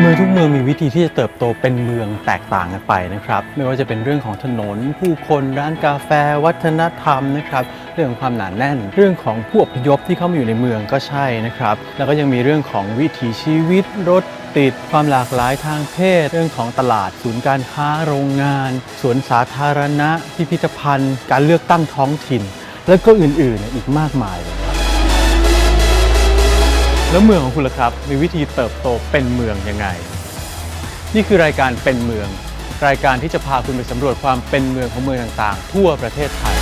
เมืองทุกเมืองมีวิธีที่จะเติบโตเป็นเมืองแตกต่างกันไปนะครับ ไม่ว่าจะเป็นเรื่องของถนน ผู้คนร้านกาแฟ วัฒนธรรมนะครับเรื่องของความหนาแน่น เรื่องของผู้อพยพที่เข้ามาอยู่ในเมืองก็ใช่นะครับ แล้วก็ยังมีเรื่องของวิถีชีวิตรถติดความหลากหลายทางเพศ เรื่องของตลาดศูนย์การค้าโรงงาน สวนสาธารณะ พิพิธภัณฑ์ การเลือกตั้งท้องถิ่น แล้วก็อื่นๆ อีกมากมายเลย แล้วเมืองของคุณล่ะครับ มีวิธีเติบโตเป็นเมืองยังไง นี่คือรายการเป็นเมือง รายการที่จะพาคุณไปสำรวจความเป็นเมืองของเมืองต่างๆ ทั่วประเทศไทย